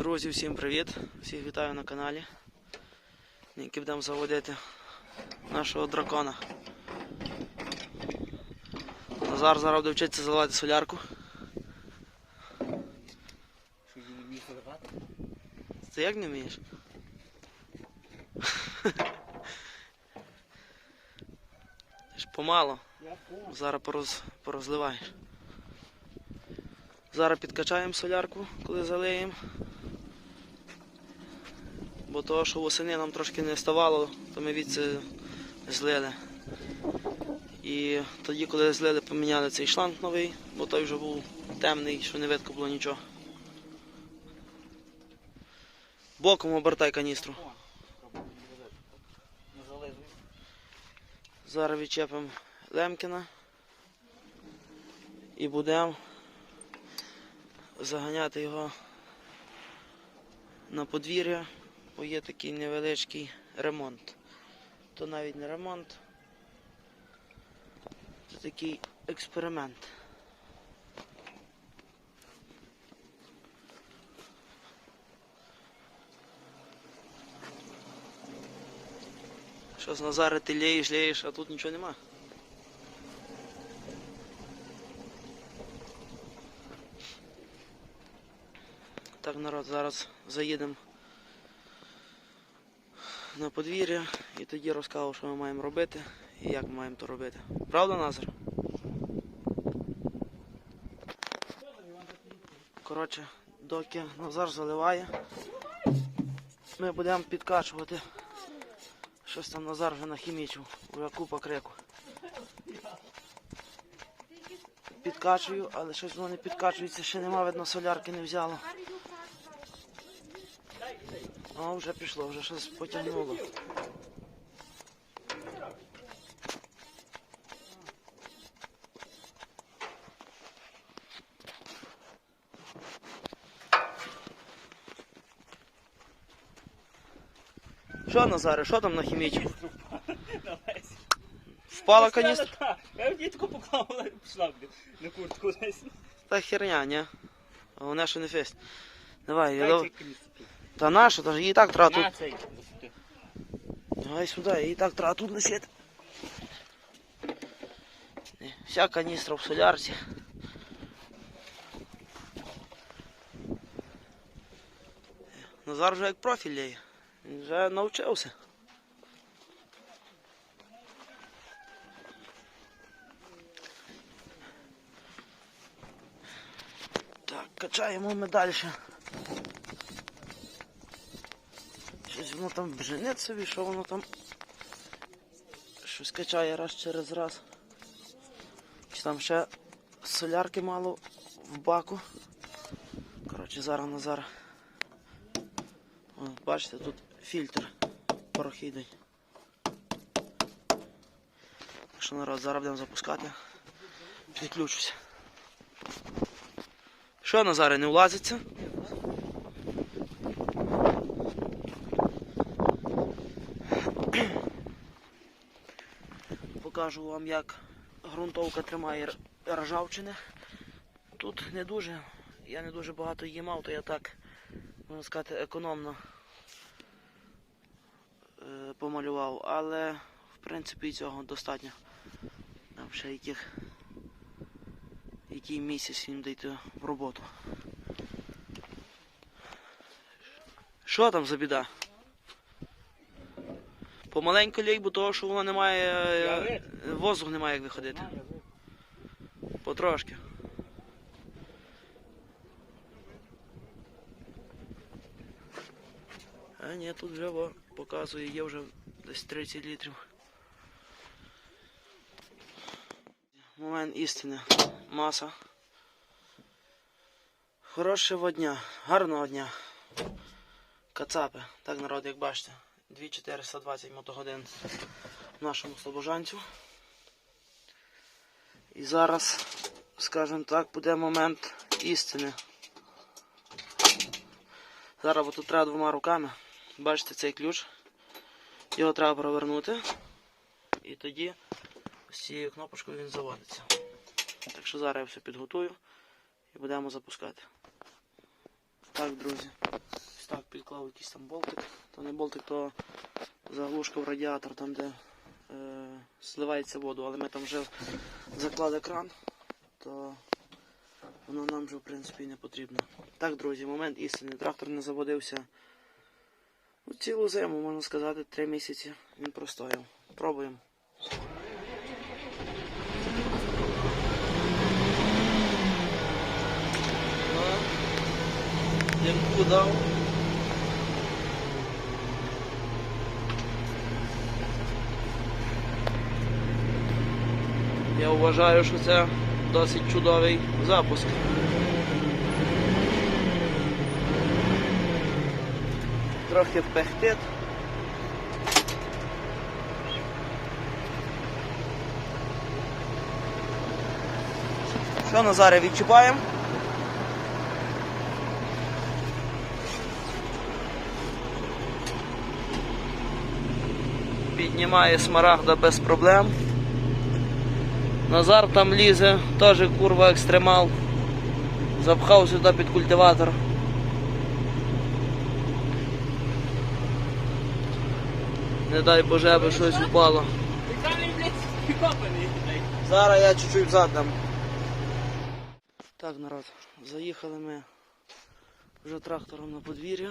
Друзі, всім привіт! Всіх вітаю на каналі. Нині будемо заводити нашого дракона. Назар зараз буде вчитися заливати солярку. Що її не вміє заливати? Ти як не вмієш? Ти ж помало. Зараз пороз, порозливаєш. Зараз підкачаємо солярку, коли залиємо. Бо того, що восени нам трошки не ставало, то ми відси злили. І тоді, коли злили, поміняли цей шланг новий, бо той вже був темний, що не видко було нічого. Боком обертай каністру. Зараз відчепимо Лемкіна і будемо заганяти його на подвір'я, бо є такий невеличкий ремонт. То навіть не ремонт, це такий експеримент. Що з Назаре ти лєєш, лєєш, а тут нічого нема. Так, народ, зараз заїдемо на подвір'я і тоді розкажу, що ми маємо робити і як ми маємо то робити. Правда, Назар? Коротше, доки Назар заливає, ми будемо підкачувати. Щось там Назар вже нахімічив, вже купа крику. Підкачую, але щось воно не підкачується, ще нема, видно, солярки не взяло. О, вже пішло, вже щось потягнуло. Що, Назаре, що там нахімічив? Давайся. Впала каністра? Я в дітку поклав, вона пішла блін, на куртку десь. Та херня, ні. А вона ще не фест. Давай, я Дай дав... цей каністру тут. Та наша, та ж її так треба На тут. цей. засуди. Давай сюди, її так треба тут лишити. Не, Вся каністра в солярці. Назар вже як профіль є. Він вже навчився. Так, качаємо ми далі. Воно там бженець собі, що воно там щось качає раз через раз. Чи там ще солярки мало в баку. Коротше, зараз на зараз. Бачите, тут фільтр порохідний. Так що народ, зараз будемо запускати. Підключуся. Що Назаре, не влазиться? Покажу вам, як ґрунтовка тримає ржавчини. Тут не дуже, я не дуже багато її мав, то я так, можна сказати, економно е, помалював, але в принципі цього достатньо. Там ще яких, який місяць їм дійти в роботу. Що там за біда? Помаленьку лій, бо того, що воно немає. Е, Воздух немає як виходити. Потрошки. А ні, тут вже показує, є вже десь 30 літрів. Момент істини. Маса. Хорошого дня, гарного дня. Кацапи. Так, народ, як бачите. 2420 мотогодин нашому слобожанцю. І зараз, скажімо так, буде момент істини. Зараз тут треба двома руками. Бачите цей ключ. Його треба провернути. І тоді з цією кнопочкою він заводиться. Так що зараз я все підготую і будемо запускати. Так, друзі. Заклав якийсь там болтик. То не болтик, то заглушка в радіатор, там де е, зливається воду, але ми там вже заклали кран, то воно нам вже в принципі не потрібно. Так, друзі, момент істини. Трактор не заводився ну, цілу зиму, можна сказати, три місяці він простояв. Пробуємо. Димку дав. Вважаю, що це досить чудовий запуск. Трохи пехтить. Що, Назаре, відчіпаємо? Піднімає смарагда без проблем. Назар там лізе, теж курва екстремал. Запхав сюди під культиватор. Не дай Боже, аби щось упало. Зараз я чуть-чуть задам. Так, народ, заїхали ми вже трактором на подвір'я.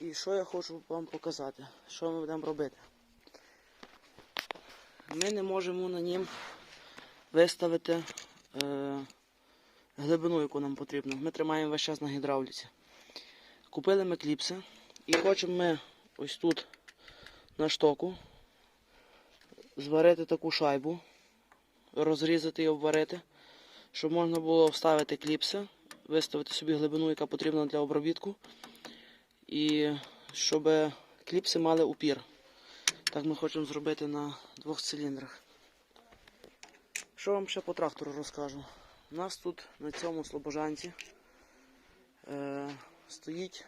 І що я хочу вам показати, що ми будемо робити. Ми не можемо на нім виставити е, глибину, яку нам потрібно. Ми тримаємо весь час на гідравліці. Купили ми кліпси і хочемо ми ось тут на штоку зварити таку шайбу, розрізати і обварити, щоб можна було вставити кліпси, виставити собі глибину, яка потрібна для обробітку, і щоб кліпси мали упір. Так ми хочемо зробити на двох циліндрах. Що вам ще по трактору розкажу? У нас тут на цьому слобожанці е, стоїть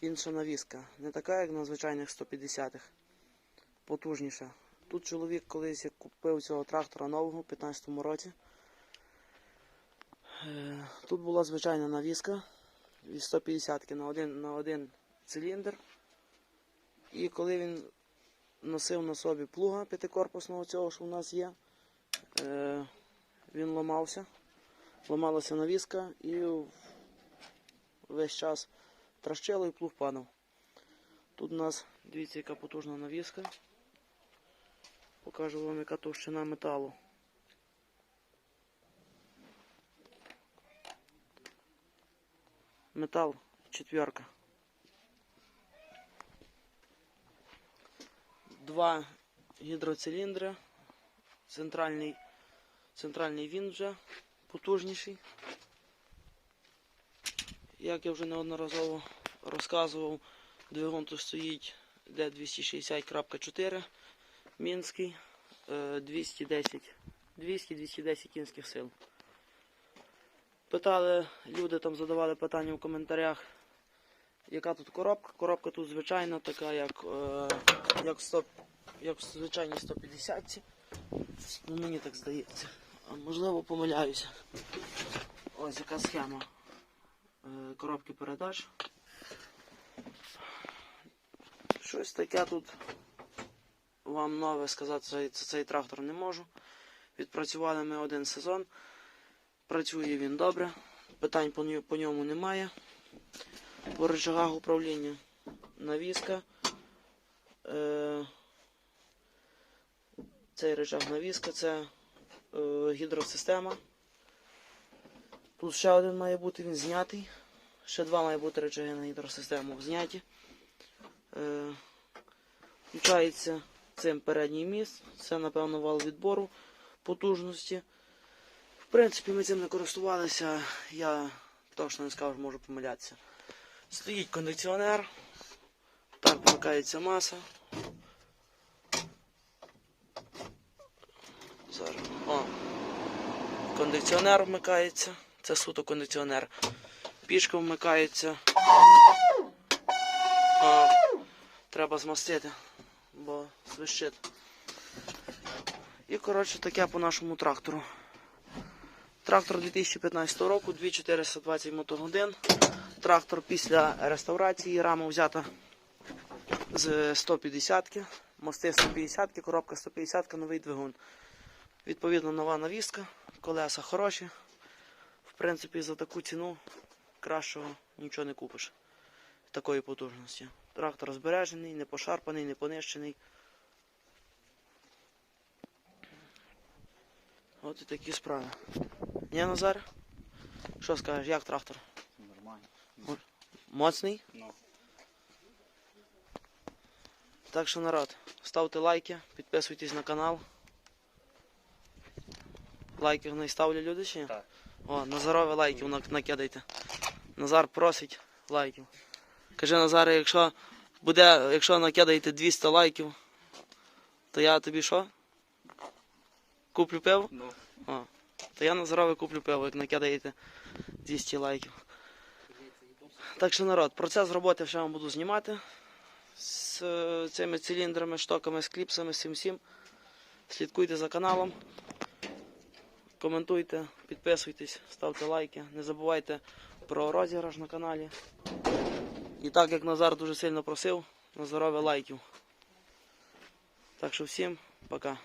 інша навіска. Не така, як на звичайних 150-х. Потужніша. Тут чоловік колись купив цього трактора нового у 15-му році. Е, Тут була звичайна навіска від 150-ки на один, на один циліндр. І коли він носив на собі плуга п'ятикорпусного цього, що у нас є, е, він ламався, ламалася навіска і весь час трощило і плуг падав. Тут у нас, дивіться, яка потужна навіска. Покажу вам, яка товщина металу. Метал четверка. Два гідроциліндри. Центральний, центральний він вже потужніший. Як я вже неодноразово розказував, двигун тут стоїть D260.4 Мінський, е, 210, 200-210 кінських сил. Питали, люди там задавали питання в коментарях, яка тут коробка. Коробка тут звичайна, така, як, е, як, 100, як в звичайній 150 Ну, мені так здається. А можливо помиляюся. Ось яка схема е, коробки передач. Щось таке тут вам нове сказати за за цей трактор не можу. Відпрацювали ми один сезон. Працює він добре. Питань по, ньому немає. По рычагах управління навіска. Е, цей рычаг навіска це е, гідросистема. Тут ще один має бути, він знятий. Ще два має бути речаги на гідросистему зняті. Е, включається цим передній міст. Це, напевно, вал відбору потужності. Принципі, ми цим не користувалися. Я точно не скажу, можу помилятися. Стоїть кондиціонер. Так вмикається маса. Зараз. О. Кондиціонер вмикається. Це суто кондиціонер. Пішка вмикається. А, треба змастити, бо свищить. І коротше таке по нашому трактору. Трактор 2015 року, 2420 мотогодин. Трактор після реставрації, рама взята з 150 мости 150 коробка 150 новий двигун. Відповідно, нова навіска, колеса хороші. В принципі, за таку ціну кращого нічого не купиш. Такої потужності. Трактор збережений, не пошарпаний, не понищений. От і такі справи. Ні, Назар? Що скажеш, як трактор? Нормально. Моцний? Ну. Так що народ, ставте лайки, підписуйтесь на канал. Лайки не ставлять люди чи? Так. О, Назарові лайків накидайте. Назар просить лайків. Кажи Назаре, якщо буде, якщо накидаєте 200 лайків, то я тобі що? Куплю пиво? Ну. О, то я Назарові куплю пиво, як накидаєте 200 лайків. Так що народ, процес роботи ще вам буду знімати з е, цими циліндрами, штоками, з кліпсами, з всім. Слідкуйте за каналом. Коментуйте, підписуйтесь, ставте лайки. Не забувайте про розіграш на каналі. І так як Назар дуже сильно просив, на здоров'я лайків. Так що всім пока.